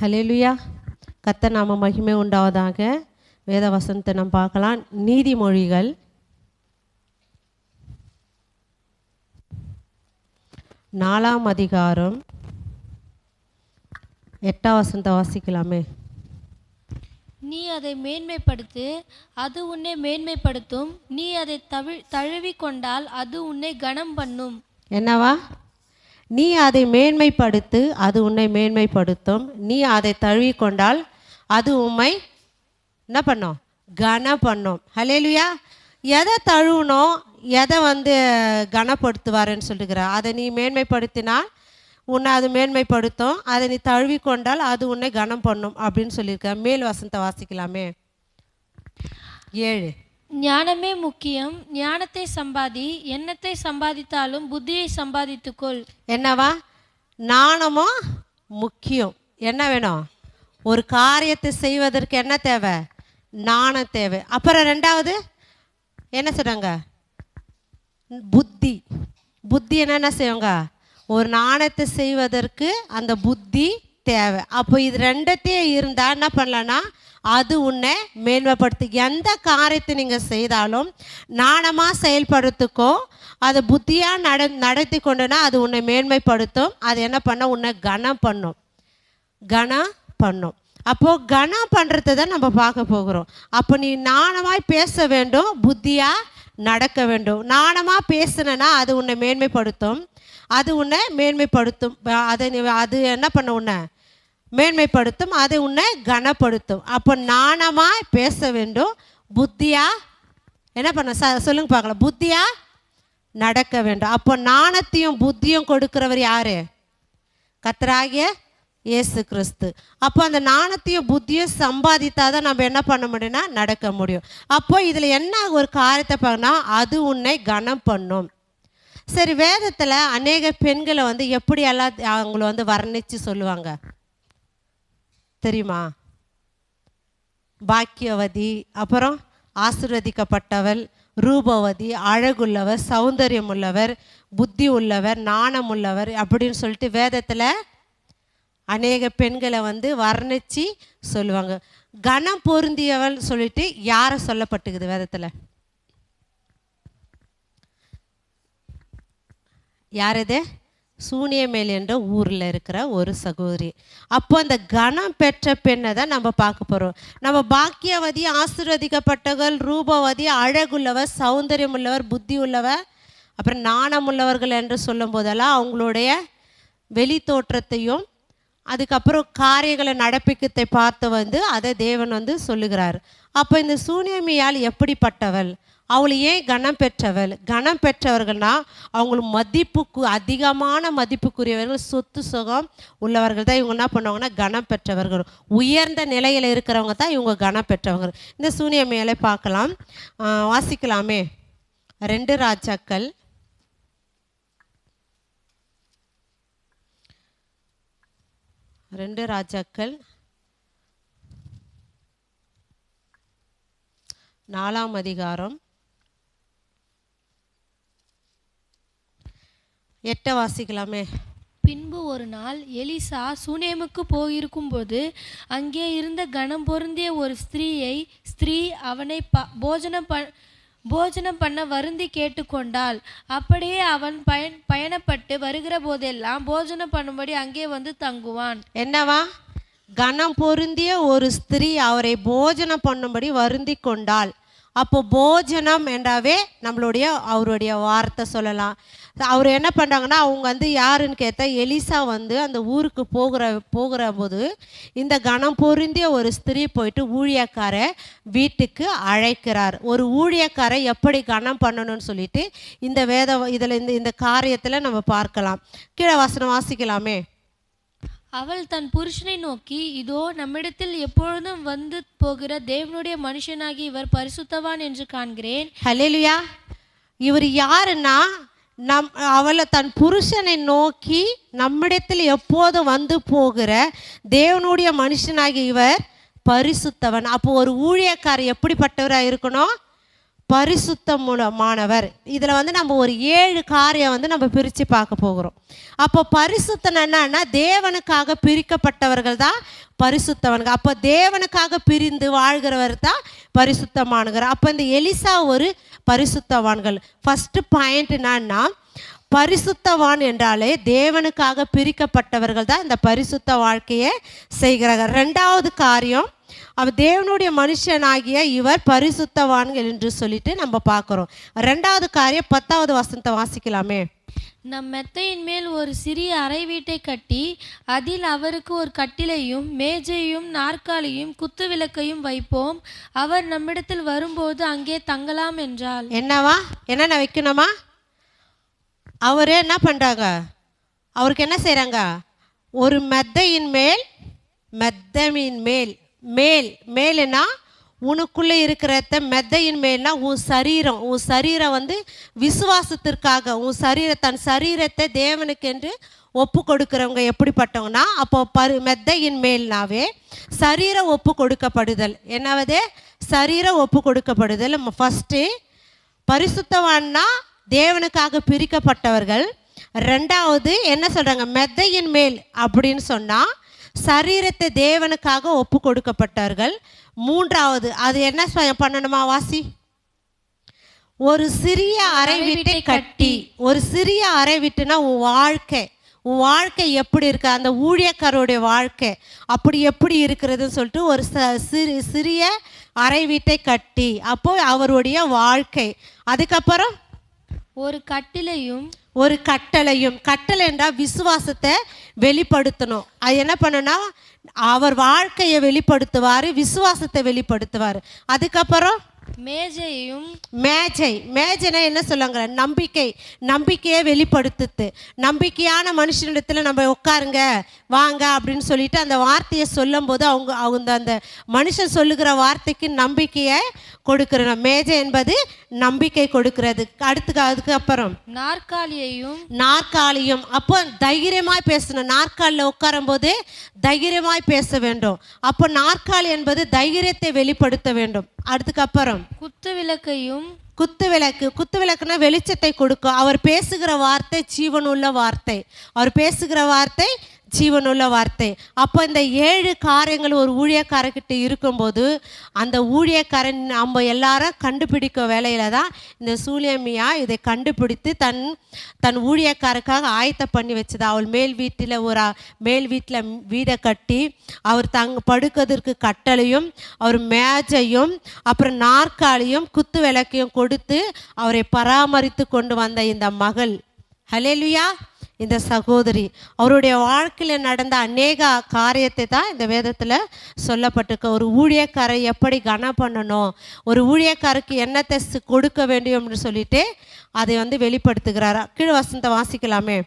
Hallelujah கத்த நாம மகிமை உண்டாவதாக வேத வசனத்தை நாம் பார்க்கலாம். நீதிமொழிகள். நாலாம் அதிகாரம். எட்டாம் வசனத்தை வாசிக்கலாமே. நீ அதை மேன்மைப்படுத்து அது உன்னை மேன்மைப்படுத்தும். நீ அதை தவி தழுவி கொண்டால் அது உன்னை கனம் பண்ணும் என்னவா? நீ அதை மேன்மைப்படுத்து அது உன்னை மேன்மைப்படுத்தும். நீ அதை தழுவி கொண்டால் அது உம்மை என்ன பண்ணும்? கன பண்ணும் ஹலேலுயா எதை தழுவணும் எதை வந்து கனப்படுத்துவாருன்னு சொல்லுகிற அதை நீ மேன்மைப்படுத்தினால் உன்னை அது மேன்மைப்படுத்தும். அதை நீ தழுவிக்கொண்டால் அது உன்னை கனம் பண்ணும் அப்படின்னு சொல்லியிருக்க. மேல் வசந்த வாசிக்கலாமே. ஏழு. ஞானமே முக்கியம். ஞானத்தை சம்பாதி எண்ணத்தை சம்பாதித்தாலும் புத்தியை சம்பாதித்துக்கொள். என்னவா? நாணமும் முக்கியம். என்ன வேணும்? ஒரு காரியத்தை செய்வதற்கு என்ன தேவை? நாணம் தேவை. அப்புறம் ரெண்டாவது என்ன சொல்றாங்க? புத்தி. புத்தி என்னென்ன செய்வாங்க ஒரு நாணயத்தை செய்வதற்கு அந்த புத்தி தேவை. அப்போ இது ரெண்டத்தையும் இருந்தால் என்ன பண்ணலான்னா அது உன்னை மேன்மைப்படுத்து. எந்த காரியத்தை நீங்கள் செய்தாலும் நாணமாக செயல்படுத்துக்கோ அதை புத்தியாக நட நடத்தி கொண்டுனா அது உன்னை மேன்மைப்படுத்தும். அது என்ன பண்ண உன்னை கனம் பண்ணும். கனம் பண்ணும். அப்போது கனம் பண்ணுறதை தான் நம்ம பார்க்க போகிறோம். அப்போ நீ நாணமாய் பேச வேண்டும் புத்தியாக நடக்க வேண்டும். நாணமாக பேசுனேன்னா அது உன்னை மேன்மைப்படுத்தும். அது உன்னை மேன்மைப்படுத்தும். அதை நீ அது என்ன பண்ண உன்னை? மேன்மைப்படுத்தும் அது உன்னை கனப்படுத்தும். அப்போ நாணமாக பேச வேண்டும். புத்தியாக என்ன பண்ண ச சொல்லுங்க பார்க்கலாம். புத்தியாக நடக்க வேண்டும். அப்போ நாணத்தையும் புத்தியும் கொடுக்கிறவர் யார்? கத்தராகிய இயேசு கிறிஸ்து. அப்போ அந்த நாணத்தையும் புத்தியும் சம்பாதித்தா தான் நம்ம என்ன பண்ண முடியும்னா நடக்க முடியும். அப்போ இதில் என்ன ஒரு காரியத்தை பார்க்கனா அது உன்னை கனம் பண்ணும். சரி வேதத்தில் அநேக பெண்களை வந்து எப்படி எல்லாம் அவங்கள வந்து வர்ணித்து சொல்லுவாங்க? தெரியுமா? பாக்கியவதி அப்புறம் ஆசிர்வதிக்கப்பட்டவள் ரூபவதி அழகுள்ளவர் சௌந்தரியம் உள்ளவர் புத்தி உள்ளவர் நாணம் உள்ளவர் அப்படின்னு சொல்லிட்டு வேதத்தில் அநேக பெண்களை வந்து வர்ணித்து சொல்லுவாங்க. கனம் பொருந்தியவள் சொல்லிட்டு யாரை சொல்லப்பட்டுக்குது வேதத்தில்? யார் இது? சூனியமேல் என்ற ஊரில் இருக்கிற ஒரு சகோதரி. அப்போ அந்த கனம் பெற்ற பெண்ணை தான் நம்ம பார்க்க போகிறோம் நம்ம பாக்கியவதி ஆசீர்வதிக்கப்பட்டவர்கள் ரூபவதி அழகுள்ளவர் சௌந்தரியம் உள்ளவர் புத்தி உள்ளவர் அப்புறம் நாணம் உள்ளவர்கள் என்று சொல்லும் போதெல்லாம் அவங்களுடைய வெளி தோற்றத்தையும் அதுக்கப்புறம் காரியங்களை நடப்பிக்கத்தை பார்த்து வந்து அதை தேவன் வந்து சொல்லுகிறார். அப்போ இந்த சூனியமியால் எப்படிப்பட்டவள்? அவள் ஏன் கனம் பெற்றவள். கனம் பெற்றவர்கள்னா அவங்களுக்கு மதிப்புக்கு அதிகமான மதிப்புக்குரியவர்கள் சொத்து சுகம் உள்ளவர்கள் தான் இவங்க என்ன பண்ணுவாங்கன்னா கனம் பெற்றவர்கள். உயர்ந்த நிலையில் இருக்கிறவங்க தான் இவங்க கனம் பெற்றவங்க. இந்த சூனியமியாலை பார்க்கலாம். வாசிக்கலாமே. ரெண்டு ராஜாக்கள். ரெண்டு ராஜாக்கள். நாலாம் அதிகாரம். எட்ட வாசிக்கலாமே. பின்பு ஒரு நாள் எலிசா சூனேமுக்கு போயிருக்கும்போது அங்கே இருந்த கனம் பொருந்திய ஒரு ஸ்திரீயை ஸ்திரீ அவனை ப போஜனம் ப போஜனம் பண்ண வருந்தி கேட்டுக்கொண்டாள். அப்படியே அவன் பயன் பயணப்பட்டு வருகிற போதெல்லாம் போஜனம் பண்ணும்படி அங்கே வந்து தங்குவான். என்னவா? கனம் பொருந்திய ஒரு ஸ்திரீ அவரை போஜனம் பண்ணும்படி வருந்தி கொண்டாள். அப்போ போஜனம் என்றாவே நம்மளுடைய அவருடைய வார்த்தை சொல்லலாம். அவர் என்ன பண்ணுறாங்கன்னா அவங்க வந்து யாருன்னு கேட்டால் எலிசா வந்து அந்த ஊருக்கு போகிற போகிற போது இந்த கணம் பொருந்திய ஒரு ஸ்திரீ போயிட்டு ஊழியக்கார வீட்டுக்கு அழைக்கிறார். ஒரு ஊழியக்காரை எப்படி கணம் பண்ணணும்னு சொல்லிட்டு இந்த வேத இதில் இந்த இந்த காரியத்தில் நம்ம பார்க்கலாம். கீழே வசனம் வாசிக்கலாமே. அவள் தன் புருஷனை நோக்கி இதோ நம்மிடத்தில் எப்பொழுதும் வந்து போகிற தேவனுடைய மனுஷனாகி இவர் பரிசுத்தவான் என்று காண்கிறேன். ஹலேலுயா இவர் யாருன்னா நம் அவளை தன் புருஷனை நோக்கி நம்மிடத்தில் எப்போதும் வந்து போகிற தேவனுடைய மனுஷனாகி இவர் பரிசுத்தவன். அப்போ ஒரு ஊழியக்காரர் எப்படிப்பட்டவராக இருக்கணும்? பரிசுத்தமானவர் இதில் வந்து நம்ம ஒரு ஏழு காரியம் வந்து நம்ம பிரித்து பார்க்க போகிறோம். அப்போ பரிசுத்தன் என்னன்னா தேவனுக்காக பிரிக்கப்பட்டவர்கள் தான் பரிசுத்தவன்கள் அப்போ தேவனுக்காக பிரிந்து வாழ்கிறவர் தான் பரிசுத்தமானவர் அப்போ இந்த எலிசா ஒரு பரிசுத்தவான்கள். ஃபஸ்ட்டு பாயிண்ட் என்னன்னா பரிசுத்தவான் என்றாலே தேவனுக்காக பிரிக்கப்பட்டவர்கள் தான் இந்த பரிசுத்த வாழ்க்கையை செய்கிறார்கள். ரெண்டாவது காரியம் அவர் தேவனுடைய மனுஷனாகிய இவர் பரிசுத்தவான்கள் என்று சொல்லிட்டு நம்ம பார்க்குறோம். ரெண்டாவது காரியம் பத்தாவது வசனத்தை வாசிக்கலாமே. நம் மெத்தையின் மேல் ஒரு சிறிய அறை வீட்டை கட்டி அதில் அவருக்கு ஒரு கட்டிலையும் மேஜையும் நாற்காலியும் குத்துவிளக்கையும் வைப்போம். அவர் நம்மிடத்தில் வரும்போது அங்கே தங்கலாம் என்றாள். என்னவா? என்னென்ன வைக்கணுமா? அவர் என்ன பண்ணுறாங்க அவருக்கு என்ன செய்கிறாங்க ஒரு மெத்தையின் மேல் மெத்தமின் மேல். மேல். மேலுனா உனக்குள்ளே இருக்கிறத மெத்தையின் மேல்னா உன் சரீரம். உன் சரீரம் வந்து விசுவாசத்திற்காக உன் சரீர தன் சரீரத்தை தேவனுக்கென்று ஒப்பு கொடுக்குறவங்க எப்படிப்பட்டவங்கன்னா அப்போ பரு மெத்தையின் மேல்னாவே சரீர ஒப்பு கொடுக்கப்படுதல் என்னாவது? சரீர ஒப்பு கொடுக்கப்படுதல் ஃபஸ்ட்டு பரிசுத்தவான்னா தேவனுக்காக பிரிக்கப்பட்டவர்கள். ரெண்டாவது என்ன சொல்கிறாங்க மெத்தையின் மேல் அப்படின்னு சொன்னால் சரீரத்தை தேவனுக்காக ஒப்பு கொடுக்கப்பட்டார்கள். மூன்றாவது அது என்ன பண்ணணுமா வாசி? ஒரு சிறிய அறை வீட்டை கட்டி. ஒரு சிறிய அறை வீட்டுனா உன் வாழ்க்கை. உன் வாழ்க்கை எப்படி இருக்கு? அந்த ஊழியக்காரருடைய வாழ்க்கை அப்படி எப்படி இருக்கிறதுன்னு சொல்லிட்டு ஒரு சிறு சிறிய அறை வீட்டை கட்டி. அப்போ அவருடைய வாழ்க்கை. அதுக்கப்புறம்? ஒரு கட்டிலையும் ஒரு கட்டளையும் கட்டளை என்றால் விசுவாசத்தை வெளிப்படுத்தணும். அது என்ன பண்ணுனா அவர் வாழ்க்கையை வெளிப்படுத்துவார் விசுவாசத்தை வெளிப்படுத்துவார். அதுக்கப்புறம் மேஜையும் மேஜை. மேஜைனா என்ன சொல்லுவாங்க நம்பிக்கை. நம்பிக்கையை வெளிப்படுத்துது நம்பிக்கையான மனுஷனிடத்துல நம்ம உட்காருங்க வாங்க அப்படின்னு சொல்லிட்டு அந்த வார்த்தையை சொல்லும்போது அவங்க அவங்க அந்த மனுஷன் சொல்லுகிற வார்த்தைக்கு நம்பிக்கையை கொடுக்கிறோம் மேஜை என்பது நம்பிக்கை கொடுக்கிறது. அடுத்து அதுக்கப்புறம் நாற்காலியையும் நாற்காலியும். அப்போ தைரியமாய் பேசணும். நாற்காலியில் உட்காரும்போது தைரியமாய் பேச வேண்டும். அப்போ நாற்காலி என்பது தைரியத்தை வெளிப்படுத்த வேண்டும். அதுக்கப்புறம் குத்துவிளக்கையும் குத்து விளக்கு குத்து விளக்குனா வெளிச்சத்தை கொடுக்கும். அவர் பேசுகிற வார்த்தை ஜீவனுள்ள வார்த்தை. அவர் பேசுகிற வார்த்தை ஜீவனுள்ள வார்த்தை. அப்போ இந்த ஏழு காரியங்கள் ஒரு ஊழியக்காரர்கிட்ட இருக்கும்போது அந்த ஊழியக்காரன் நம்ம எல்லாரும் கண்டுபிடிக்க வேலையில் தான் இந்த சூலியமியா இதை கண்டுபிடித்து தன் தன் ஊழியக்காரருக்காக ஆயத்த பண்ணி வச்சது. அவள் மேல் வீட்டில் ஒரு மேல் வீட்டில் வீடை கட்டி அவர் தங் படுக்கிறதுக்கு கட்டளையும் அவர் மேஜையும் அப்புறம் நாற்காலியும் குத்து விளக்கையும் கொடுத்து அவரை பராமரித்து கொண்டு வந்த இந்த மகள். ஹலேலுயா இந்த சகோதரி. அவருடைய வாழ்க்கையில் நடந்த அநேக காரியத்தை தான் இந்த வேதத்தில் சொல்லப்பட்டிருக்கு. ஒரு ஊழியக்காரை எப்படி கனம் பண்ணணும்? ஒரு ஊழியக்காருக்கு என்னத்தை கொடுக்க வேண்டும்னு சொல்லிட்டு அதை வந்து வெளிப்படுத்துகிறாரா? கீழ் வசந்த வாசிக்கலாமே.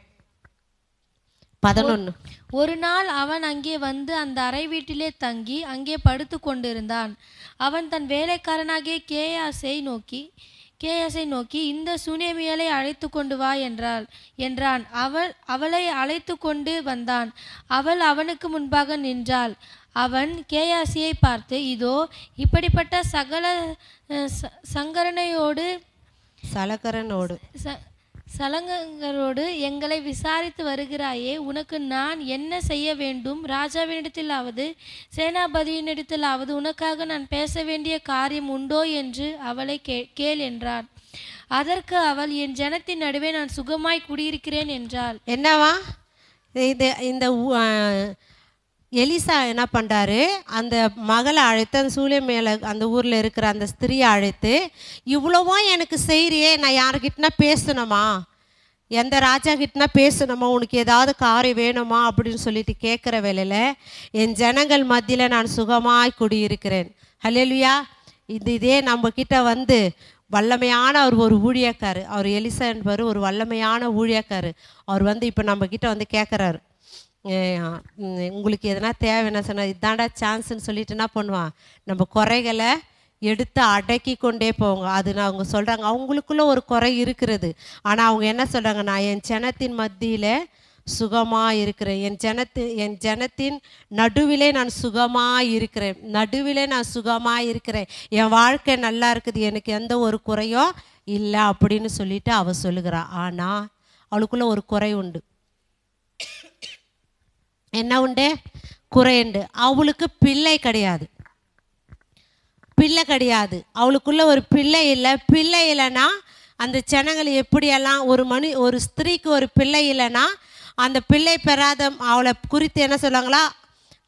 பதினொன்று ஒரு நாள் அவன் அங்கே வந்து அந்த அறை வீட்டிலே தங்கி அங்கே படுத்து கொண்டிருந்தான். அவன் தன் வேலைக்காரனாகிய கேயாசை நோக்கி கேயாசை நோக்கி இந்த சுனேமியலை அழைத்து கொண்டு வா என்றாள். என்றான். அவள் அவளை அழைத்து கொண்டு வந்தான். அவள் அவனுக்கு முன்பாக நின்றாள். அவன் கேயாசியை பார்த்து இதோ இப்படிப்பட்ட சகல சங்கரனையோடு சலக்கரனோடு ச- சலங்கங்களோடு எங்களை விசாரித்து வருகிறாயே உனக்கு நான் என்ன செய்ய வேண்டும்? ராஜாவினிடத்திலாவது சேனாபதியினிடத்திலாவது உனக்காக நான் பேச வேண்டிய காரியம் உண்டோ என்று அவளை கே கேள் என்றார். அதற்கு அவள் என் ஜனத்தின் நடுவே நான் சுகமாய் குடியிருக்கிறேன் என்றாள். என்னவா? இது இந்த எலிசா என்ன பண்ணுறாரு அந்த மகளை அழைத்து அந்த சூளை மேலே அந்த ஊரில் இருக்கிற அந்த ஸ்திரியை அழைத்து இவ்வளவோ எனக்கு செய்கிறியே நான் யாருக்கிட்டனா பேசணுமா? எந்த ராஜா கிட்டனா பேசணுமா? உனக்கு ஏதாவது காரியம் வேணுமா? அப்படின்னு சொல்லிட்டு கேட்குற வேலையில் என் ஜனங்கள் மத்தியில் நான் சுகமாய் குடியிருக்கிறேன். ஹல்லேலூயா இது இதே நம்மக்கிட்ட வந்து வல்லமையான அவர் ஒரு ஊழியக்காரு. அவர் எலிசா என்பவர் ஒரு வல்லமையான ஊழியக்காரு. அவர் வந்து இப்போ நம்ம வந்து கேட்குறாரு உங்களுக்கு எதனா தேவைன்னா சொன்னால் இதாண்டா சான்ஸ்ன்னு சொல்லிட்டு என்ன பண்ணுவான்? நம்ம குறைகளை எடுத்து அடக்கி கொண்டே போவாங்க. அது நான் அவங்க சொல்கிறாங்க அவங்களுக்குள்ள ஒரு குறை இருக்கிறது. ஆனால் அவங்க என்ன சொல்கிறாங்க நான் என் ஜனத்தின் மத்தியில் சுகமாக இருக்கிறேன். என் ஜனத்து என் ஜனத்தின் நடுவிலே நான் சுகமாக இருக்கிறேன். நடுவிலே நான் சுகமாக இருக்கிறேன். என் வாழ்க்கை நல்லா இருக்குது. எனக்கு எந்த ஒரு குறையும் இல்லை அப்படின்னு சொல்லிட்டு அவள் சொல்லுகிறாள் ஆனால் அவளுக்குள்ள ஒரு குறை உண்டு. என்ன உண்டு? குறையுண்டு அவளுக்கு பிள்ளை கிடையாது. பிள்ளை கிடையாது. அவளுக்குள்ள ஒரு பிள்ளை இல்லை. பிள்ளை இல்லைன்னா அந்த ஜனங்கள் எப்படியெல்லாம் ஒரு மனு ஒரு ஸ்திரீக்கு ஒரு பிள்ளை இல்லைன்னா அந்த பிள்ளை பெறாத அவளை குறித்து என்ன சொல்லுவாங்களா?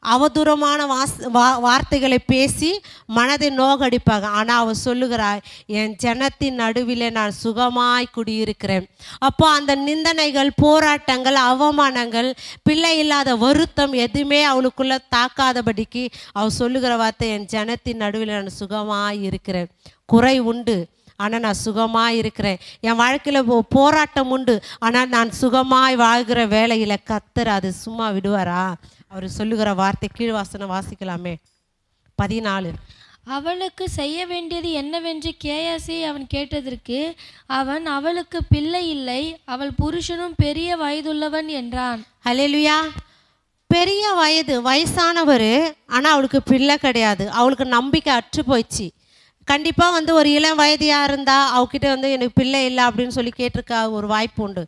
அவதூறமான வாஸ் வா வார்த்தைகளை பேசி மனதை நோகடிப்பாங்க. ஆனால் அவள் சொல்லுகிறாள் என் ஜனத்தின் நடுவிலே நான் சுகமாய் குடியிருக்கிறேன். அப்போ அந்த நிந்தனைகள் போராட்டங்கள் அவமானங்கள் பிள்ளை இல்லாத வருத்தம் எதுவுமே அவளுக்குள்ளே தாக்காதபடிக்கு அவள் சொல்லுகிற வார்த்தை என் ஜனத்தின் நடுவில் நான் சுகமாய் இருக்கிறேன். குறை உண்டு. ஆனால் நான் சுகமாக இருக்கிறேன். என் வாழ்க்கையில் போ- போராட்டம் உண்டு. ஆனால் நான் சுகமாய் வாழ்கிற வேலையில் கத்துற அது சும்மா விடுவாரா? அவர் சொல்லுகிற வார்த்தை கீழ்வாசனை வாசிக்கலாமே. பதினாலு. அவளுக்கு செய்ய வேண்டியது என்னவென்று கேயாசி அவன் கேட்டதற்கு அவன் அவளுக்கு பிள்ளை இல்லை அவள் புருஷனும் பெரிய வயதுள்ளவன் என்றான். ஹalleluya. பெரிய வயது வயசானவர் ஆனால் அவளுக்கு பிள்ளை கிடையாது. அவளுக்கு நம்பிக்கை அற்று போயிடுச்சு. கண்டிப்பாக வந்து ஒரு இளம் வயதியாக இருந்தால் அவகிட்ட வந்து எனக்கு பிள்ளை இல்லை அப்படின்னு சொல்லி கேட்டிருக்க ஒரு வாய்ப்பு உண்டு.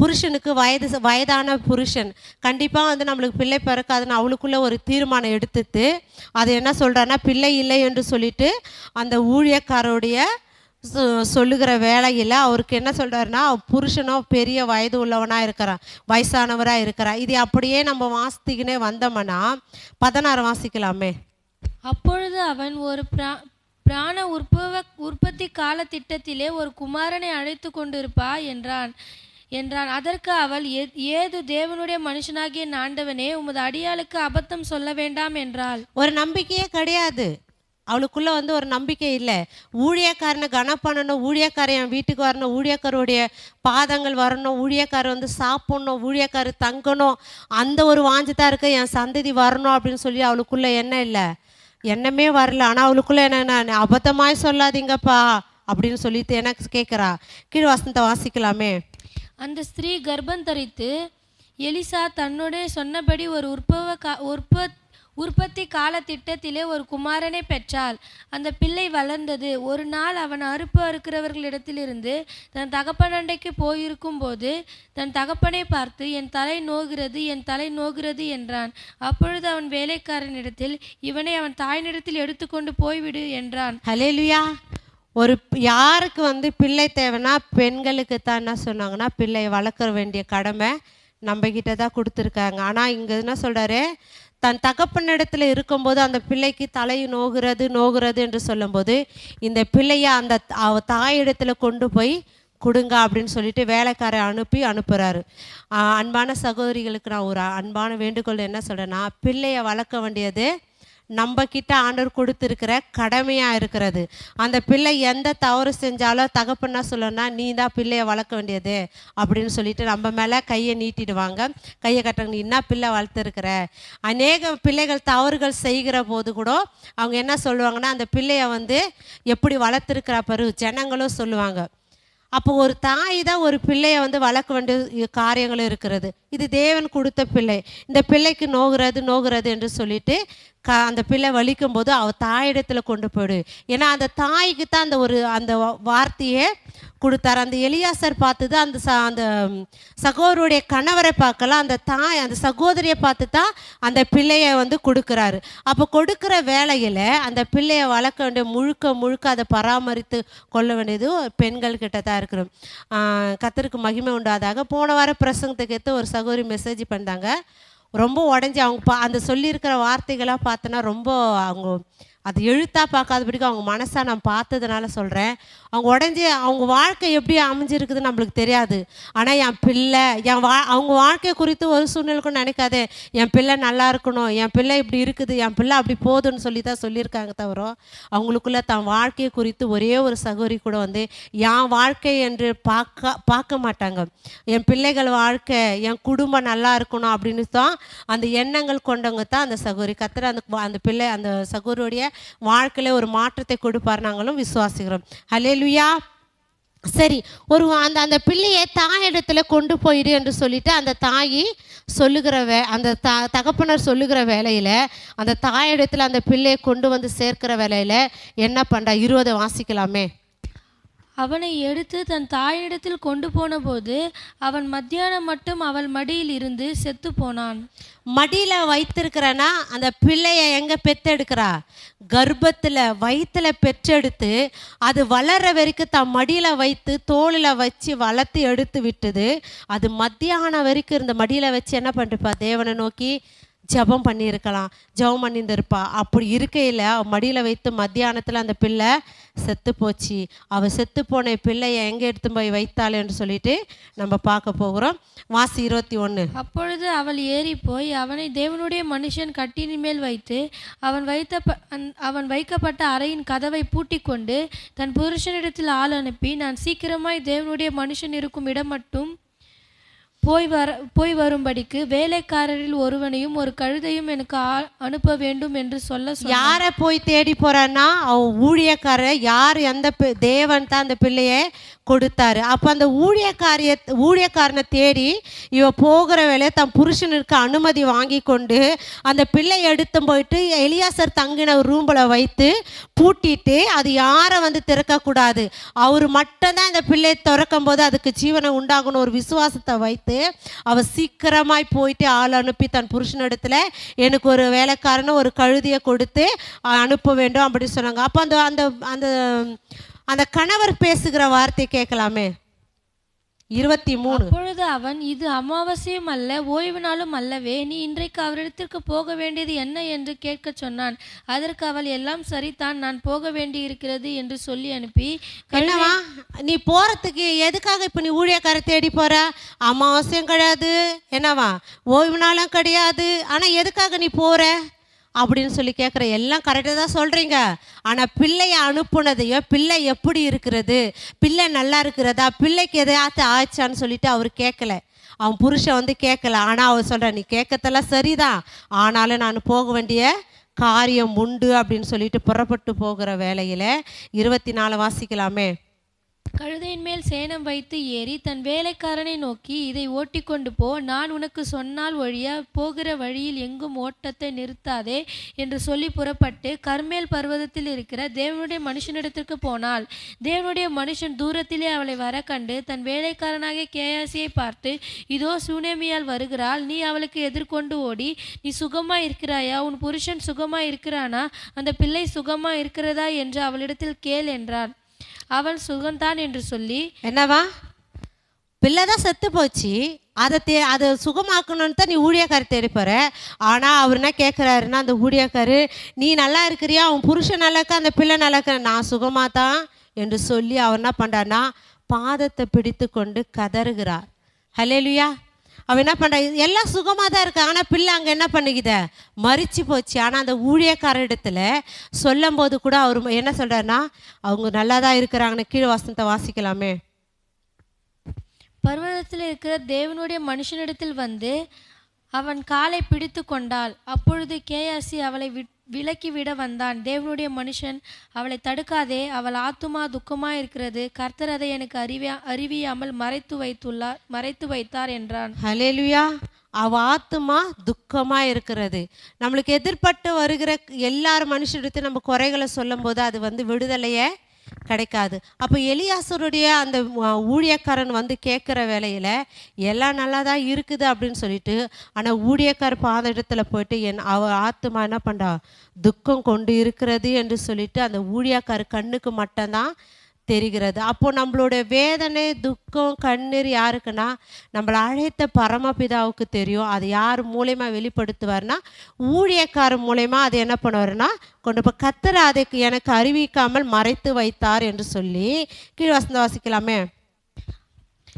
புருஷனுக்கு வயது வயதான புருஷன் கண்டிப்பாக வந்து நம்மளுக்கு பிள்ளை பிறக்காதுன்னு அவளுக்குள்ளே ஒரு தீர்மானம் எடுத்துட்டு அது என்ன சொல்கிறான்னா பிள்ளை இல்லை என்று சொல்லிட்டு அந்த ஊழியக்காரருடைய சொ- சொல்லுகிற வேலையில் அவருக்கு என்ன சொல்கிறாருன்னா புருஷனோ பெரிய வயது உள்ளவனாக இருக்கிறான் வயசானவராக இருக்கிறான். இது அப்படியே நம்ம வாசித்துக்கினே வந்தோம்னா பதினாறு வாசிக்கலாமே. அப்பொழுது அவன் ஒரு பிரா பிராண உற்பவ உற்பத்தி கால திட்டத்திலே ஒரு குமாரனை அழைத்து கொண்டிருப்பா என்றான். என்றான். அதற்கு அவள் ஏது தேவனுடைய மனுஷனாகிய ஆண்டவனே உமது அடியாளுக்கு அபத்தம் சொல்ல வேண்டாம் என்றாள். ஒரு நம்பிக்கையே கிடையாது. அவளுக்குள்ள வந்து ஒரு நம்பிக்கை இல்லை. ஊழியக்காரனை கனம் பண்ணணும் ஊழியக்காரன் என் வீட்டுக்கு வரணும் ஊழியக்காரருடைய பாதங்கள் வரணும் ஊழியக்காரர் வந்து சாப்பிடணும் ஊழியக்காரர் தங்கணும் அந்த ஒரு வாஞ்சு தான் என் சந்ததி வரணும் அப்படின்னு சொல்லி அவளுக்குள்ள என்ன இல்லை. எண்ணமே வரல. ஆனால் அவளுக்குள்ள என்ன அபத்தமாய் சொல்லாதீங்கப்பா அப்படின்னு சொல்லிட்டு எனக்கு கேட்குறா கீழ் வசனத்தை வாசிக்கலாமே. அந்த ஸ்திரீ கர்ப்பம் தரித்து எலிசா தன்னுடைய சொன்னபடி ஒரு உற்பவ கா உற்ப உற்பத்தி கால திட்டத்திலே ஒரு குமாரனை பெற்றாள். அந்த பிள்ளை வளர்ந்தது. ஒரு நாள் அவன் அறுப்பு அறுக்கிறவர்களிடத்திலிருந்து தன் தகப்பனண்டைக்கு போயிருக்கும் போது தன் தகப்பனை பார்த்து என் தலை நோகிறது என் தலை நோகிறது என்றான். அப்பொழுது அவன் வேலைக்காரனிடத்தில் இவனை அவன் தாயினிடத்தில் எடுத்துக்கொண்டு போய்விடு என்றான். ஹலேலுயா ஒரு யாருக்கு வந்து பிள்ளை தேவைன்னா பெண்களுக்கு தான் என்ன சொன்னாங்கன்னா பிள்ளையை வளர்க்க வேண்டிய கடமை நம்மக்கிட்ட தான் கொடுத்துருக்காங்க. ஆனால் இங்கே என்ன சொல்கிறாரு தன் தகப்பனிடத்துல இருக்கும்போது அந்த பிள்ளைக்கு தலை நோகிறது நோகிறது என்று சொல்லும்போது இந்த பிள்ளையை அந்த அவ தாயிடத்தில் கொண்டு போய் கொடுங்க அப்படின்னு சொல்லிட்டு வேலைக்காரை அனுப்பி அனுப்புகிறாரு அன்பான சகோதரிகளுக்கு நான் ஒரு அன்பான வேண்டுகோள் என்ன சொல்கிறேன்னா பிள்ளையை வளர்க்க வேண்டியது நம்ம கிட்ட ஆண்டவர் கொடுத்துருக்கிற கடமையாக இருக்கிறது. அந்த பிள்ளை எந்த தவறு செஞ்சாலும் தகப்பன்னா சொல்லணும்னா நீ தான் பிள்ளையை வளர்க்க வேண்டியது அப்படின்னு சொல்லிட்டு நம்ம மேலே கையை நீட்டிடுவாங்க. கையை கட்டுறாங்க நீ என்ன பிள்ளை வளர்த்துருக்குற? அநேக பிள்ளைகள் தவறுகள் செய்கிற போது கூட அவங்க என்ன சொல்லுவாங்கன்னா அந்த பிள்ளையை வந்து எப்படி வளர்த்துருக்குற பரு ஜனங்களும் சொல்லுவாங்க. அப்போ ஒரு தாய் தான் ஒரு பிள்ளையை வந்து வளர்க்க வேண்டிய காரியங்களும் இருக்கிறது. இது தேவன் கொடுத்த பிள்ளை. இந்த பிள்ளைக்கு நோகிறது நோகிறது என்று சொல்லிட்டு க அந்த பிள்ளை வலிக்கும் போது அவள் தாயிடத்தில் கொண்டு போயிடு. ஏன்னா அந்த தாய்க்கு தான் அந்த ஒரு அந்த வார்த்தையை கொடுத்தார். அந்த எலியாசர் பார்த்தது அந்த ச அந்த சகோதரருடைய கணவரை பார்க்கல அந்த தாய் அந்த சகோதரியை பார்த்து தான் அந்த பிள்ளையை வந்து கொடுக்குறாரு. அப்போ கொடுக்குற வேலையில் அந்த பிள்ளையை வளர்க்க வேண்டிய முழுக்க முழுக்க அதை பராமரித்து கொள்ள வேண்டியது பெண்கள் கிட்ட தான் இருக்கிறோம் கத்தருக்கு மகிமை உண்டாதாக போன வாரம் பிரசங்கத்துக்கு ஏற்ற ஒரு சகோதரி மெசேஜ் பண்ணாங்க. ரொம்ப உடஞ்சி அவங்க பா அந்த சொல்லியிருக்கிற வார்த்தைகளாக பார்த்தோன்னா ரொம்ப அவங்க அது எழுத்தாக பார்க்காதபடிக்கு அவங்க மனசாக நான் பார்த்ததுனால சொல்கிறேன் அவங்க உடஞ்சி அவங்க வாழ்க்கை எப்படி அமைஞ்சிருக்குது நம்மளுக்கு தெரியாது. ஆனால் என் பிள்ளை என் வா அவங்க வாழ்க்கை குறித்து ஒரு சூழ்நிலைக்கும் நினைக்காதே. என் பிள்ளை நல்லா இருக்கணும் என் பிள்ளை இப்படி இருக்குது என் பிள்ளை அப்படி போதுன்னு சொல்லி தான் சொல்லியிருக்காங்க தவிர அவங்களுக்குள்ள தன் வாழ்க்கையை குறித்து ஒரே ஒரு சகோதரி கூட வந்து என் வாழ்க்கை என்று பார்க்க பார்க்க மாட்டாங்க. என் பிள்ளைகள் வாழ்க்கை என் குடும்பம் நல்லா இருக்கணும் அப்படின்னு தான் அந்த எண்ணங்கள் கொண்டவங்க தான் அந்த சகோதரி. கத்துற அந்த அந்த பிள்ளை அந்த சகோதரியுடைய வாழ்க்கையில் ஒரு மாற்றத்தை கொடுப்பார் நாங்களும் விசுவாசிக்கிறோம். அலேலுயா சரி ஒரு அந்த அந்த பிள்ளையை தாயிடத்துல கொண்டு போயிடு என்று சொல்லிட்டு அந்த தாயி சொல்லுகிற வே அந்த த தகப்பனர் சொல்லுகிற வேலையில் அந்த தாயிடத்தில் அந்த பிள்ளையை கொண்டு வந்து சேர்க்கிற வேலையில் என்ன பண்ணுறா இருபதை வாசிக்கலாமே. அவனை எடுத்து தன் தாயினிடத்தில் கொண்டு போனபோது அவன் மத்தியானம் மட்டும் அவள் மடியில் இருந்து செத்து போனான். மடியில் வைத்திருக்கிறனா? அந்த பிள்ளைய எங்கே பெத்தெடுக்கிறா? கர்ப்பத்தில் வயிற்றில் பெற்றெடுத்து அது வளர்ற வரைக்கும் தன் மடியில் வைத்து தோளில் வச்சு வளர்த்து எடுத்து விட்டது. அது மத்தியானம் வரைக்கும் இருந்த மடியில் வச்சு என்ன பண்ணிருப்பா தேவனை நோக்கி ஜெபம் பண்ணியிருக்கலாம் ஜெபம் பண்ணியிருந்திருப்பா. அப்படி இருக்கையில் மடியில் வைத்து மத்தியானத்தில் அந்த பிள்ளை செத்து போச்சு. அவள் செத்து போன பிள்ளையை எங்கே எடுத்து போய் வைத்தாளேன்னு சொல்லிட்டு நம்ம பார்க்க போகிறோம். வாசி இருபத்தி ஒன்று அப்பொழுது அவள் ஏறி போய் அவனை தேவனுடைய மனுஷன் கட்டிலின் மேல் வைத்து அவன் வைத்த ப- அந்- அவன் வைக்கப்பட்ட அறையின் கதவை பூட்டிக் கொண்டு தன் புருஷனிடத்தில் ஆள் அனுப்பி நான் சீக்கிரமாய் தேவனுடைய மனுஷன் இருக்கும் இடம் மட்டும் போய் வர போய் வரும்படிக்கு வேலைக்காரரில் ஒருவனையும் ஒரு கழுதையும் எனக்கு அனுப்ப வேண்டும் என்று சொல்ல யாரை போய் தேடி போறான்னா அவன் ஊழியக்காரர் யார் எந்த பி- தேவன் தான் அந்த பிள்ளைய கொடுத்தாரு. அப்போ அந்த ஊழியக்காரிய ஊழியக்காரனை தேடி இவ போகிற வேலையை தன் புருஷனுக்கு அனுமதி வாங்கி கொண்டு அந்த பிள்ளை எடுத்து போயிட்டு எலியாசர் தங்கின ரூம்பில் வைத்து பூட்டிட்டு அது யாரை வந்து திறக்கக்கூடாது? அவர் மட்டும்தான் இந்த பிள்ளை திறக்கும் போது அதுக்கு ஜீவனை உண்டாகணும் ஒரு விசுவாசத்தை வைத்து அவள் சீக்கிரமாய் போயிட்டு ஆள் அனுப்பி தன் புருஷனிடத்துல எனக்கு ஒரு வேலைக்காரனை ஒரு கழுதியை கொடுத்து அனுப்ப வேண்டும் அப்படின்னு சொன்னாங்க. அப்போ அந்த அந்த அந்த அந்த கணவர் பேசுகிற வார்த்தை கேட்கலாமே. இருபத்தி மூணு. அப்பொழுது அவன் இது அமாவாசையும் அல்ல ஓய்வு நாளும் அல்லவே நீ இன்றைக்கு அவரிடத்திற்கு போக வேண்டியது என்ன? என்று கேட்கச் சொன்னான். அதற்கு அவள் எல்லாம் சரிதான் நான் போக வேண்டியிருக்கிறது என்று சொல்லி அனுப்பி என்னவா? நீ போறதுக்கு எதுக்காக இப்போ நீ ஊழியக்கார தேடி போற? அமாவாசையும் கிடையாது. என்னவா? ஓய்வு நாளும் கிடையாது. ஆனால் எதுக்காக நீ போற? அப்படின்னு சொல்லி கேட்குற எல்லாம் கரெக்டாக தான் சொல்கிறீங்க ஆனால் பிள்ளையை அனுப்புனதையோ பிள்ளை எப்படி இருக்கிறது? பிள்ளை நல்லா இருக்கிறதா? பிள்ளைக்கு எதையாச்சும் ஆச்சான்னு சொல்லிட்டு அவர் கேட்கல அவன் புருஷன் வந்து கேட்கல ஆனால் அவர் சொல்கிற நீ கேட்கறதெல்லாம் சரிதான். ஆனாலும் நான் போக வேண்டிய காரியம் உண்டு அப்படின்னு சொல்லிட்டு புறப்பட்டு போகிற வேலையில் இருபத்தி நாலு வாசிக்கலாமே. கழுதையின் மேல் சேணம் வைத்து ஏறி தன் வேலைக்காரனை நோக்கி இதை ஓட்டிக்கொண்டு போ. நான் உனக்கு சொன்னால் ஒழிய போகிற வழியில் எங்கும் ஓட்டத்தை நிறுத்தாதே என்று சொல்லி புறப்பட்டு கர்மேல் பர்வதத்தில் இருக்கிற தேவனுடைய மனுஷனிடத்திற்கு போனாள். தேவனுடைய மனுஷன் தூரத்திலே அவளை வர கண்டு தன் வேலைக்காரனாகிய கேயாசியை பார்த்து இதோ சூனேமியால் வருகிறாள். நீ அவளுக்கு எதிர்கொண்டு ஓடி நீ சுகமா இருக்கிறாயா? உன் புருஷன் சுகமா இருக்கிறானா? அந்த பிள்ளை சுகமா இருக்கிறதா? என்று அவளிடத்தில் கேள் என்றான். அவன் சுகந்தான் என்று சொல்லி என்னவா? பிள்ளை தான் செத்து போச்சு. அதை தே அதை சுகமாக்கணும்னு தான் நீ ஊழியக்காரி தேடி போகிற ஆனால் அவர் என்ன கேட்குறாருன்னா அந்த ஊழியக்காரு நீ நல்லா இருக்கிறியா? உன் புருஷன் நல்லா இருக்கா? அந்த பிள்ளை நல்லா இருக்கிற நான் சுகமாக தான் என்று சொல்லி அவர் என்ன பண்ணுறாருன்னா பாதத்தை பிடித்து கொண்டு கதறுகிறார். ஹலேலுயா அவன் என்ன பண்ணுறா எல்லாம் சுகமாக தான் இருக்கு? ஆனால் பிள்ளை அங்கே என்ன பண்ணுகித? மறிச்சு போச்சு. ஆனால் அந்த ஊழியக்கார இடத்துல சொல்லும் போது கூட அவர் என்ன சொல்கிறாருன்னா அவங்க நல்லா தான் இருக்கிறாங்கன்னு கீழ் வாசனத்தை வாசிக்கலாமே. பர்வதத்தில் இருக்கிற தேவனுடைய மனுஷனிடத்தில் வந்து அவன் காலை பிடித்து கொண்டாள். அப்பொழுது கேயாசி அவளை விட் விலக்கிவிட வந்தான். தேவனுடைய மனுஷன் அவளை தடுக்காதே அவள் ஆத்துமா துக்கமாக இருக்கிறது. கர்த்தர் அதை எனக்கு அறிவியா அறிவியாமல் மறைத்து வைத்துள்ளார் மறைத்து வைத்தார் என்றான். ஹலேலுயா அவ ஆத்துமா துக்கமா இருக்கிறது. நம்மளுக்கு எதிர்பட்டு வருகிற எல்லார் மனுஷரிடத்தையும் நம்ம குறைகளை சொல்லும்போது அது வந்து விடுதலையை கிடைக்காது. அப்போ எலியாசருடைய அந்த ஊழியக்காரன் வந்து கேட்குற வேலையில் எல்லாம் நல்லா தான் இருக்குது அப்படின்னு சொல்லிட்டு ஆனால் ஊழியக்கார் பாத இடத்துல போயிட்டு என் அவ ஆத்துமா என்ன பண்ணுறா துக்கம் கொண்டு இருக்கிறது என்று சொல்லிட்டு அந்த ஊழியக்கார் கண்ணுக்கு மட்டும்தான் தெரிகிறது. அப்போ நம்மளோட வேதனை துக்கம் கண்ணீர் யாருக்குன்னா நம்மளை அழைத்த பரமபிதாவுக்கு தெரியும். அது யார் மூலயமா வெளிப்படுத்துவார்னா ஊழியக்கார மூலயமா அது என்ன பண்ணுவார்னா கொண்டு போய் கத்துற அதுக்கு எனக்கு அறிவிக்காமல் மறைத்து வைத்தார் என்று சொல்லி கீழ் வசந்த வாசிக்கலாமே.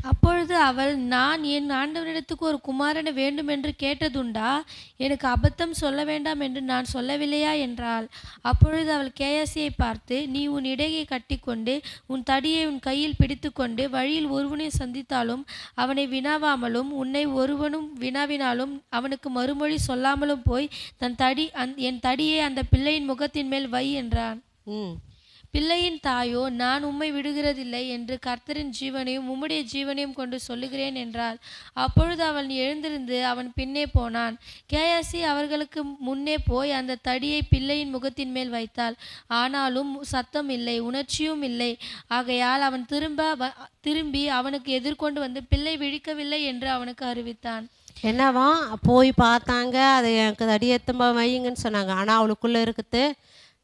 அப்பொழுது அவள் நான் என் ஆண்டவனிடத்துக்கு ஒரு குமாரனை வேண்டும் என்று கேட்டதுண்டா? எனக்கு அபத்தம் சொல்ல வேண்டாம் என்று நான் சொல்லவில்லையா? என்றாள். அப்பொழுது அவள் கேயாசியை பார்த்து நீ உன் இடையை கட்டிக்கொண்டு உன் தடியை உன் கையில் பிடித்துக்கொண்டு வழியில் ஒருவனை சந்தித்தாலும் அவனை வினாவாமலும் உன்னை ஒருவனும் வினாவினாலும் அவனுக்கு மறுமொழி சொல்லாமலும் போய் தன் தடி அந் என் தடியை அந்த பிள்ளையின் முகத்தின் மேல் வை என்றான். பிள்ளையின் தாயோ நான் உம்மை விடுகிறதில்லை என்று கர்த்தரின் ஜீவனையும் உம்முடைய ஜீவனையும் கொண்டு சொல்லுகிறேன் என்றாள். அப்பொழுது அவன் எழுந்திருந்து அவன் பின்னே போனான். கேயாசி அவர்களுக்கு முன்னே போய் அந்த தடியை பிள்ளையின் முகத்தின் மேல் வைத்தாள். ஆனாலும் சத்தம் இல்லை உணர்ச்சியும் இல்லை. ஆகையால் அவன் திரும்ப வ- திரும்பி அவனுக்கு எதிர்கொண்டு வந்து பிள்ளை விழிக்கவில்லை என்று அவனுக்கு அறிவித்தான். என்னவா? போய் பார்த்தாங்க அதை எனக்கு தடி அடியேத்தம்பா வையுங்கன்னு சொன்னாங்க. ஆனால் அவளுக்குள்ளே இருக்குது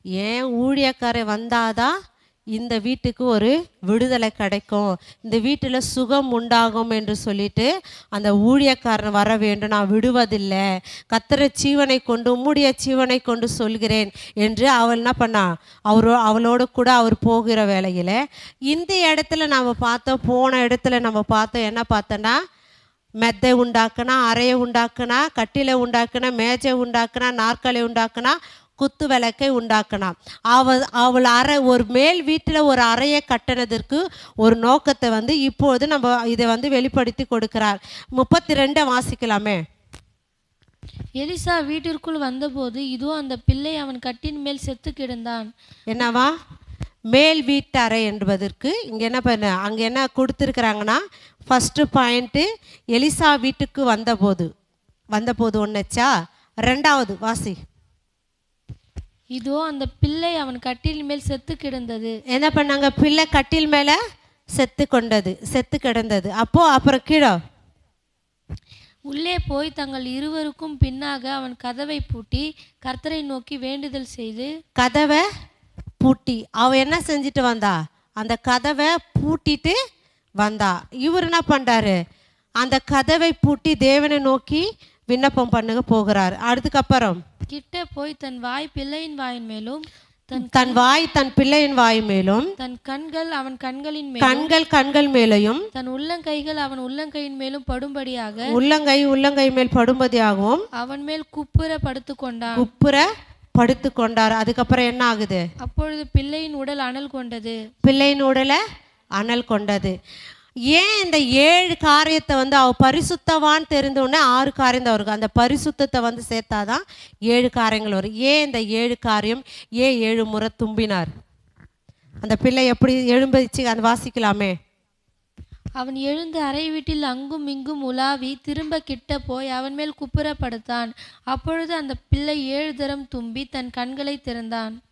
ஏன் ஊழியக்காரை வந்தாதான் இந்த வீட்டுக்கு ஒரு விடுதலை கிடைக்கும். இந்த வீட்டில் சுகம் உண்டாகும் என்று சொல்லிட்டு அந்த ஊழியக்காரன் வர வேண்டும். நான் விடுவதில்லை. கத்திர ஜீவனை கொண்டு உம்முடைய ஜீவனை கொண்டு சொல்கிறேன் என்று அவள் என்ன பண்ணா? அவரோ அவளோடு கூட அவர் போகிற வேலையில் இந்த இடத்துல நம்ம பார்த்தோம் போன இடத்துல நம்ம பார்த்தோம் என்ன பார்த்தோன்னா மெத்தை உண்டாக்குனா அறையை உண்டாக்குனா கட்டிலை உண்டாக்குனா மேஜை உண்டாக்குனா நாற்காலி உண்டாக்குனா குத்து விளக்கை உண்டாக்குனா அவள் அவள் அறை ஒரு மேல் வீட்டில் ஒரு அறையை கட்டினதற்கு ஒரு நோக்கத்தை வந்து இப்போது நம்ம இதை வந்து வெளிப்படுத்தி கொடுக்கிறார். முப்பத்தி ரெண்டை வாசிக்கலாமே. எலிசா வீட்டிற்குள் வந்தபோது இதோ அந்த பிள்ளை அவன் கட்டின் மேல் செத்து கிடந்தான். என்னவா? மேல் வீட்டு அறை என்பதற்கு இங்கே என்ன பண்ண அங்கே என்ன கொடுத்துருக்குறாங்கன்னா ஃபஸ்ட்டு பாயிண்ட்டு எலிசா வீட்டுக்கு வந்தபோது. வந்தபோது ஒன்றுச்சா ரெண்டாவது வாசி. இதோ அந்த பிள்ளை அவன் கட்டில் மேல் செத்து கிடந்தது. என்ன பண்ணாங்க? பிள்ளை கட்டில் மேலே செத்து கொண்டது செத்து கிடந்தது. அப்போ அப்புறம் கீழே? உள்ளே போய் தங்கள் இருவருக்கும் பின்னாக அவன் கதவை பூட்டி கர்த்தரை நோக்கி வேண்டுதல் செய்து கதவை பூட்டி. அவ என்ன செஞ்சுட்டு வந்தா? அந்த கதவை பூட்டிட்டு வந்தா. இவர் என்ன பண்றாரு? அந்த கதவை பூட்டி தேவனை நோக்கி விண்ணப்பம் பண்ணுங்க போகிறார். அதுக்கப்புறம் கிட்ட போய் தன் வாய் பிள்ளையின் வாயின் மேலும் தன் தன் வாய் தன் பிள்ளையின் வாய் மேலும் தன் கண்கள் அவன் கண்களின் மேலும் கண்கள் கண்கள் மேலையும் தன் உள்ளங்கைகள் அவன் உள்ளங்கையின் மேலும் படும்படியாக உள்ளங்கை உள்ளங்கை மேல் படும்படியாகவும் அவன் மேல் குப்புற படுத்து கொண்டான் குப்புற படுத்து கொண்டார் அதுக்கப்புறம் என்ன ஆகுது? அப்பொழுது பிள்ளையின் உடல் அனல் கொண்டது. பிள்ளையின் உடலை அனல் கொண்டது. ஏன் இந்த ஏழு காரியத்தை வந்து அவ பரிசுத்தவான் தெரிந்த உடனே ஆறு காரியம் தான் வரும். அந்த பரிசுத்தத்தை வந்து சேர்த்தாதான் ஏழு காரியங்கள் வரும். ஏன் இந்த ஏழு காரியம்? ஏன் ஏழு முறை தும்பினார்? அந்த பிள்ளை எப்படி எழும்பிச்சு? அந்த வாசிக்கலாமே. அவன் எழுந்து அறை வீட்டில் அங்கும் இங்கும் உலாவி திரும்ப கிட்ட போய் அவன் மேல் குப்புற படுத்தான் அப்பொழுது அந்த பிள்ளை ஏழு தரம் தும்பி தன் கண்களை திறந்தான்.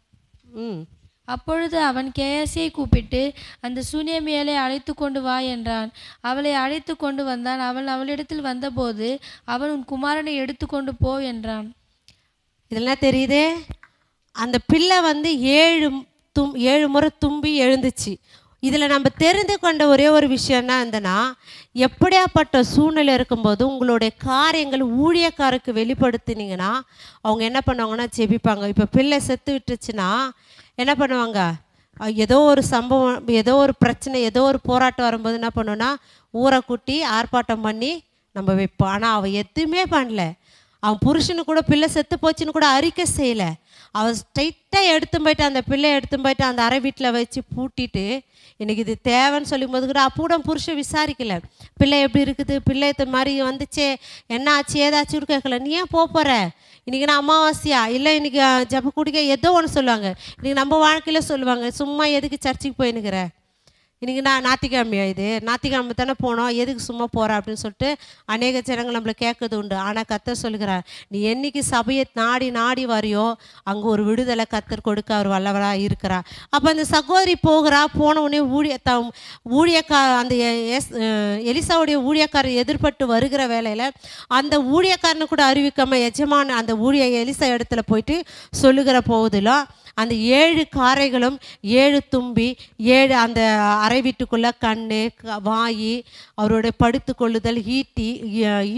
ம். அப்பொழுது அவன் கேயாசியை கூப்பிட்டு அந்த சூனியமியலை அழைத்து கொண்டு வா என்றான். அவளை அழைத்து கொண்டு வந்தான். அவள் அவளிடத்தில் வந்தபோது அவன் உன் குமாரனை எடுத்துக்கொண்டு போ என்றான். இதெல்லாம் தெரியுதே? அந்த பிள்ளை வந்து ஏழு தும் ஏழு முறை தும்பி எழுந்துச்சு. இதில் நம்ம தெரிந்து கொண்ட ஒரே ஒரு விஷயம் என்ன இருந்தனா எப்படியாப்பட்ட சூழ்நிலை இருக்கும்போது உங்களுடைய காரியங்கள் ஊழியக்காருக்கு வெளிப்படுத்தினீங்கன்னா அவங்க என்ன பண்ணுவாங்கன்னா ஜெபிப்பாங்க. இப்போ பிள்ளை செத்து விட்டுச்சுன்னா என்ன பண்ணுவாங்க? ஏதோ ஒரு சம்பவம் ஏதோ ஒரு பிரச்சனை ஏதோ ஒரு போராட்டம் வரும்போது என்ன பண்ணுன்னா ஊரை கூட்டி ஆர்ப்பாட்டம் பண்ணி நம்ம வைப்போம். ஆனால் அவள் எதுவுமே பண்ணல. அவன் புருஷனு கூட பிள்ளை செத்து போச்சுன்னு கூட அறிக்கை செய்யலை. அவன் ஸ்ட்ரைட்டாக எடுத்து போயிட்டு அந்த பிள்ளை எடுத்து போயிட்டு அந்த அரை வீட்டில் வச்சு பூட்டிட்டு எனக்கு இது தேவைன்னு சொல்லி போது கூட அப்போ கூட புருஷன் விசாரிக்கல. பிள்ளை எப்படி இருக்குது? பிள்ளை இந்த மாதிரி வந்துச்சே. என்ன ஆச்சு? ஏதாச்சும் கேட்கல. நீ ஏன் போகிற இன்றைக்கி நான் அமாவாசையா? இல்லை இன்றைக்கி ஜப்ப குடிக்க ஏதோ ஒன்று சொல்லுவாங்க. இன்றைக்கி நம்ம வாழ்க்கையில் சொல்லுவாங்க சும்மா எதுக்கு சர்ச்சுக்கு போயின்னுக்கிற? இன்றைக்கி நான் ஞாத்திக்கிழமையா இது. ஞாத்திக்கிழமை தானே போனோம். எதுக்கு சும்மா போகிற அப்படின்னு சொல்லிட்டு அநேக ஜனங்கள் நம்மளை கேட்கறது உண்டு. ஆனால் கத்தர் சொல்லுகிறார் நீ என்னைக்கு சபையை நாடி நாடி வரையோ அங்கே ஒரு விடுதலை கத்தர் கொடுக்க அவர் வல்லவராக இருக்கிறா அப்போ அந்த சகோதரி போகிறா. போன உடனே ஊழிய த ஊழியக்கா அந்த எஸ் எலிசாவுடைய ஊழியக்காரர் எதிர்பட்டு வருகிற வேலையில் அந்த ஊழியக்காரனு கூட அறிவிக்காம எஜமான அந்த ஊழிய எலிசா இடத்துல போயிட்டு சொல்லுகிற போதிலும் அந்த ஏழு காரைகளும் ஏழு தும்பி ஏழு அந்த அறை வீட்டுக்குள்ளே கண் வாய் அவருடைய படுத்து கொள்ளுதல் ஈட்டி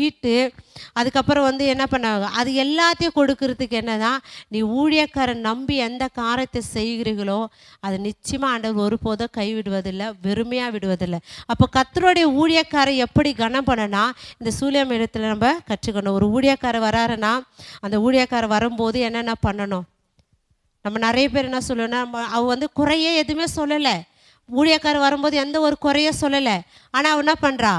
ஈட்டு அதுக்கப்புறம் வந்து என்ன பண்ணாங்க? அது எல்லாத்தையும் கொடுக்கறதுக்கு என்னதான் நீ ஊழியக்காரன் நம்பி எந்த காரியத்தை செய்கிறீர்களோ அது நிச்சயமாக ஆண்டவர் ஒருபோதும் கைவிடுவதில்லை வெறுமையாக விடுவதில்லை. அப்போ கத்தருடைய ஊழியக்காரை எப்படி கனம் பண்ணனா இந்த சூழியம் இடத்துல நம்ம கற்றுக்கணும். ஒரு ஊழியக்காரர் வராருன்னா அந்த ஊழியக்காரர் வரும்போது என்னென்ன பண்ணணும்? நம்ம நிறைய பேர் என்ன சொல்லுவோம்னா நம்ம- அவ வந்து குறையே எதுவுமே சொல்லலை. ஊழியக்கார் வரும்போது எந்த ஒரு குறைய சொல்லலை. ஆனால் அவள் என்ன பண்ணுறா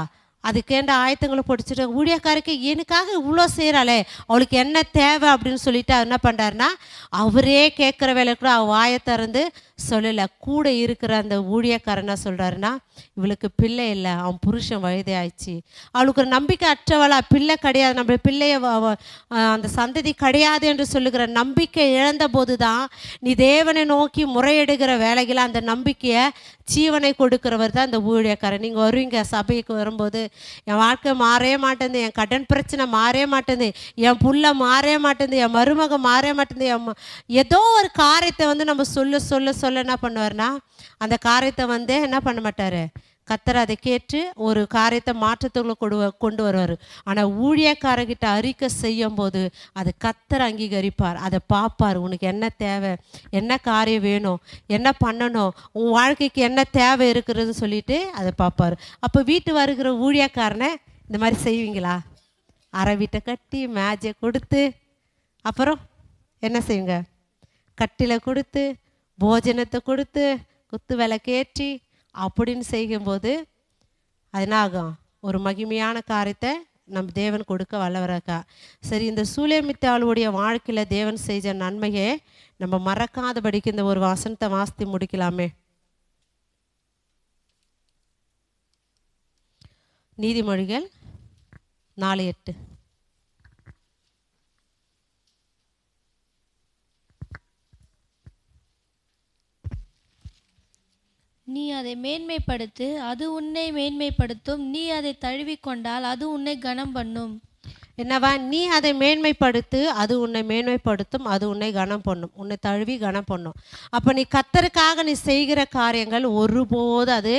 அதுக்கேண்ட ஆயத்தங்களை பிடிச்சிட்டு ஊழியக்காருக்கு எனக்காக இவ்வளோ செய்கிறாளே அவளுக்கு என்ன தேவை அப்படின்னு சொல்லிட்டு அவர் என்ன பண்ணுறாருன்னா அவரே கேட்குற வேலை கூட அவள் வாயை திறந்து சொல்லலை கூட இருக்கிற அந்த ஊழியக்காரன் என்ன சொல்கிறாருன்னா இவளுக்கு பிள்ளை இல்லை அவன் புருஷன் வயதே ஆயிடுச்சு. அவளுக்கு ஒரு நம்பிக்கை அற்றவளா பிள்ளை கிடையாது. நம்ம பிள்ளைய அந்த சந்ததி கிடையாது என்று சொல்லுகிற நம்பிக்கை இழந்த போது தான் நீ தேவனை நோக்கி முறையிடுகிற வேலைகளை அந்த நம்பிக்கையை ஜீவனை கொடுக்கிறவர் தான் இந்த ஊழியக்காரன் நீங்கள் வருவீங்க சபைக்கு வரும்போது என் வாழ்க்கை மாறவே மாட்டேங்குது என் கடன் பிரச்சனை மாறவே மாட்டேங்குது என் புள்ள மாறவே மாட்டேங்குது என் மருமக மாறவே மாட்டேங்குது என் ஏதோ ஒரு காரியத்தை வந்து நம்ம சொல்ல சொல்ல சொல்ல என்ன பண்ணுவார்னா அந்த காரியத்தை வந்து என்ன பண்ண மாட்டார்? கத்தர் அதை கேட்டு ஒரு காரியத்தை மாற்றத்துக்குள்ள கொடு கொண்டு வருவார். ஆனால் ஊழியக்காரர்கிட்ட அறிக்கை செய்யும் போது அது கத்தர் அங்கீகரிப்பார். அதை பார்ப்பார். உனக்கு என்ன தேவை? என்ன காரியம் வேணும்? என்ன பண்ணணும்? உன் வாழ்க்கைக்கு என்ன தேவை இருக்கிறதுன்னு சொல்லிட்டு அதை பார்ப்பார். அப்போ வீட்டு வருகிற ஊழியக்காரனை இந்த மாதிரி செய்வீங்களா? அரை வீட்டை கட்டி மேஜை கொடுத்து அப்புறம் என்ன செய்வீங்க? கட்டில கொடுத்து போஜனத்தை கொடுத்து குத்து விளக்கேற்றி அப்படின்னு செய்யும்போது அது என்ன ஆகும் ஒரு மகிமையான காரியத்தை நம்ம தேவன் கொடுக்க வல்லவராக்கா. சரி இந்த சூலேமித்தாளுடைய வாழ்க்கையில் தேவன் செஞ்ச நன்மையை நம்ம மறக்காதபடிக்கு இந்த ஒரு வசனத்தை வாசித்து முடிக்கலாமே. நீதிமொழிகள் நாலு எட்டு. நீ அதை மேன்மைப்படுத்து அது உன்னை மேன்மைப்படுத்தும். நீ அதை தழுவிக்கொண்டால் அது உன்னை கனம் பண்ணும். என்னவா? நீ அதை மேன்மைப்படுத்து அது உன்னை மேன்மைப்படுத்தும் அது உன்னை கனம் பண்ணும். உன்னை தழுவி கனம் பண்ணும். அப்போ நீ கத்தருக்காக நீ செய்கிற காரியங்கள் ஒருபோது அது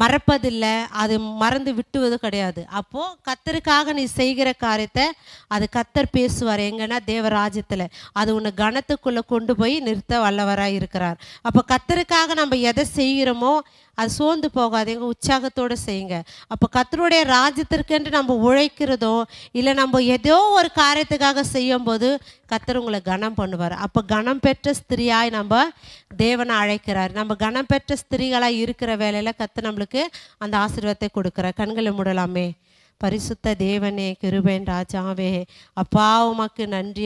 மறப்பதில்லை அது மறந்து விட்டுவது கிடையாது. அப்போது கத்தருக்காக நீ செய்கிற காரியத்தை அது கத்தர் பேசுவார். எங்கன்னா தேவராஜ்யத்தில். அது உன்னை கனத்துக்குள்ளே கொண்டு போய் நிறுத்த வல்லவராக இருக்கிறார். அப்போ கத்தருக்காக நம்ம எதை செய்கிறோமோ அது சோர்ந்து போகாதீங்க உற்சாகத்தோடு செய்யுங்க. அப்போ கத்தருடைய ராஜ்யத்திற்கென்று நம்ம உழைக்கிறதோ இல்லை நம்ம ஏதோ ஒரு காரியத்துக்காக செய்யும்போது கத்தர் உங்களை கனம் பண்ணுவார். அப்போ கனம் பெற்ற ஸ்திரியாய் நம்ம தேவனை அழைக்கிறார். நம்ம கனம் பெற்ற ஸ்திரீகளாக இருக்கிற வேலையில் கத்து நம்மளுக்கு அந்த ஆசீர்வாதத்தை கொடுக்குறார். கண்களை மூடலாமே. பரிசுத்த தேவனே கிருபேன் ராஜாவே. அப்பா உமக்கு நன்றி.